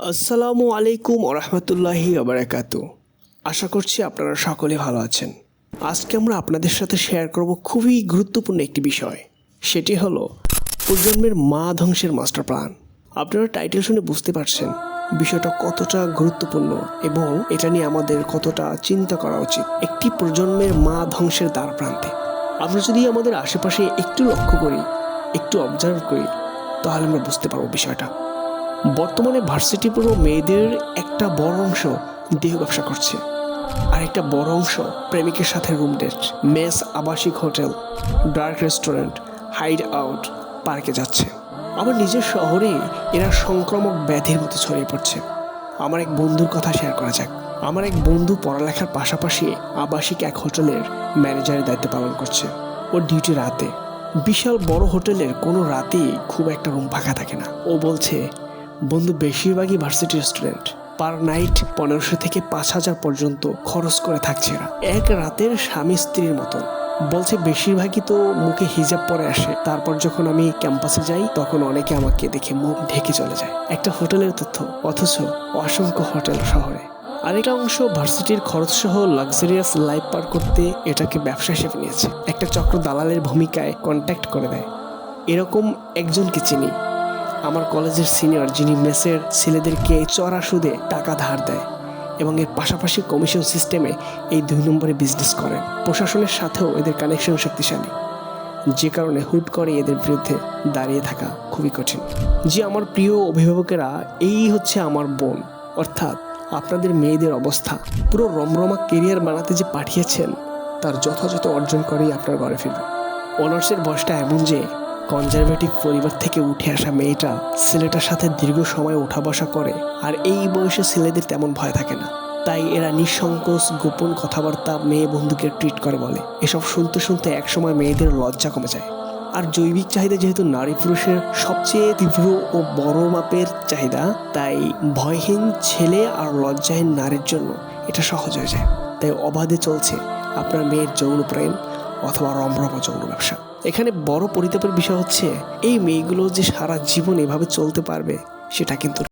আসসালামু আলাইকুম রহমতুল্লাহি আবরাকাত আশা করছি আপনারা সকলে ভালো আছেন। আজকে আমরা আপনাদের সাথে শেয়ার করব খুবই গুরুত্বপূর্ণ একটি বিষয়। সেটি হলো প্রজন্মের মা ধ্বংসের মাস্টার প্ল্যান। আপনারা টাইটেল শুনে বুঝতে পারছেন বিষয়টা কতটা গুরুত্বপূর্ণ এবং এটা নিয়ে আমাদের কতটা চিন্তা করা উচিত একটি প্রজন্মের মা ধ্বংসের দ্বার প্রান্তে। আমরা যদি আমাদের আশেপাশে একটু লক্ষ্য করি, একটু অবজার্ভ করি, তাহলে আমরা বুঝতে পারব বিষয়টা। বর্তমানে ভার্সিটি পুরো মেয়েদের একটা বড় অংশ দেহ ব্যবসা করছে। আর একটা বড় অংশ প্রেমিকের সাথে রুম ডেট মেস আবাসিক hotel dark restaurant hide out পার্কে যাচ্ছে। আমার নিজের শহরে এরা সংক্রামক ব্যাধির মতো ছড়িয়ে পড়ছে। আমার এক বন্ধুর কথা শেয়ার করা যাক। আমার এক বন্ধু পড়ালেখার পাশাপাশি আবাসিক এক হোটেলের ম্যানেজারের দায়িত্ব পালন করছে। ওর ডিউটি রাতে। বিশাল বড় হোটেলের কোনো রাতেই খুব একটা রুম ফাঁকা থাকে না। ও বলছে বন্ধু বেশিরভাগই ভার্সিটি স্টুডেন্ট পার নাইট পনেরোশো থেকে পাঁচ হাজার পর্যন্ত খরচ করে থাকছে এরা। এক রাতের স্বামী স্ত্রীর মতন। বলছে বেশিরভাগই তো মুখে হিজাব পরে আসে। তারপর যখন আমি ক্যাম্পাসে যাই, তখন অনেকে আমাকে দেখে মুখ ঢেকে চলে যায়। একটা হোটেলের তথ্য, অথচ অসংখ্য হোটেল শহরে। আরেকটা অংশ ভার্সিটির খরচ সহ লাক্সারিয়াস লাইফ পার করতে এটাকে ব্যবসা হিসেবে নিয়েছে। একটা চক্র দালালের ভূমিকায় কন্ট্যাক্ট করে দেয়। এরকম একজনকে চিনি। আমার কলেজের সিনিয়র যিনি মেসের ছেলেদেরকে চড়া সুদে টাকা ধার দেয় এবং এর পাশাপাশি কমিশন সিস্টেমে এই দুই নম্বরে বিজনেস করেন প্রশাসনের সাথেও এদের কানেকশন শক্তিশালী। যে কারণে হুট করে এদের বিরুদ্ধে দাঁড়িয়ে থাকা খুবই কঠিন। যে আমার প্রিয় অভিভাবকেরা, এই হচ্ছে আমার বোন। অর্থাৎ আপনাদের মেয়েদের অবস্থা। পুরো রমরমা কেরিয়ার বানাতে যে পাঠিয়েছেন, তার যথাযথ অর্জন করেই আপনার ঘরে ফিরবে। অনার্সের বয়সটা এমন যে কনজারভেটিভ পরিবার থেকে উঠে আসা মেয়েটা ছেলেটার সাথে দীর্ঘ সময় ওঠা বসা করে, আর এই বয়সে ছেলেদের তেমন ভয় থাকে না। তাই এরা নিঃসংকোচ, গোপন কথাবার্তা মেয়ে বন্ধুকে ট্রিট করে বলে। এসব শুনতে শুনতে একসময় মেয়েদের লজ্জা কমে যায়। আর জৈবিক চাহিদা যেহেতু নারী পুরুষের সবচেয়ে তীব্র ও বড় মাপের চাহিদা, তাই ভয়হীন ছেলে আর লজ্জাহীন নারীর জন্য এটা সহজ হয়ে যায়। তাই অবাধে চলছে আপনার মেয়ের যৌন প্রেম অথবা রমরম যৌন ব্যবসা। এখানে বড় পরিতাপের বিষয় হচ্ছে, এই মেয়েগুলো যে সারা জীবন এভাবে চলতে পারবে, সেটা কিন্তু